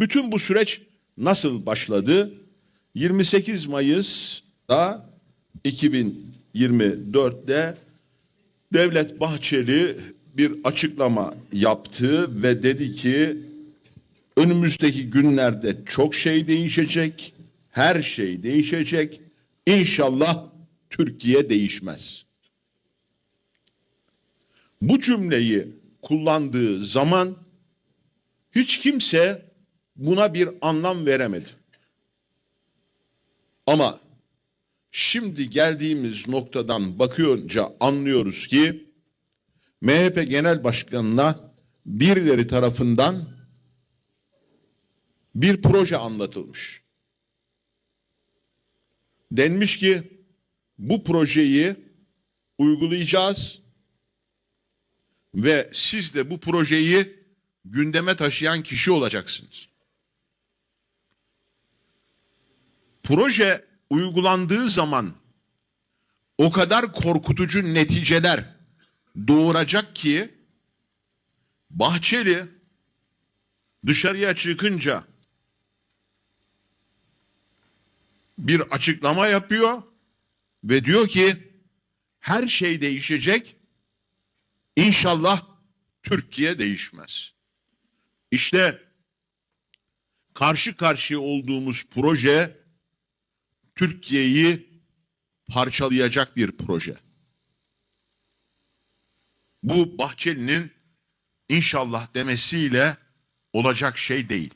Bütün bu süreç nasıl başladı? 28 Mayıs'ta 2024'te Devlet Bahçeli bir açıklama yaptı ve dedi ki önümüzdeki günlerde çok şey değişecek, her şey değişecek. İnşallah Türkiye değişmez. Bu cümleyi kullandığı zaman hiç kimse buna bir anlam veremedi. Ama şimdi geldiğimiz noktadan bakıyorca anlıyoruz ki MHP Genel Başkanı'na birileri tarafından bir proje anlatılmış. Denmiş ki bu projeyi uygulayacağız ve siz de bu projeyi gündeme taşıyan kişi olacaksınız. Proje uygulandığı zaman o kadar korkutucu neticeler doğuracak ki Bahçeli dışarıya çıkınca bir açıklama yapıyor ve diyor ki her şey değişecek. İnşallah Türkiye değişmez. İşte karşı karşıya olduğumuz proje Türkiye'yi parçalayacak bir proje. Bu Bahçeli'nin inşallah demesiyle olacak şey değil.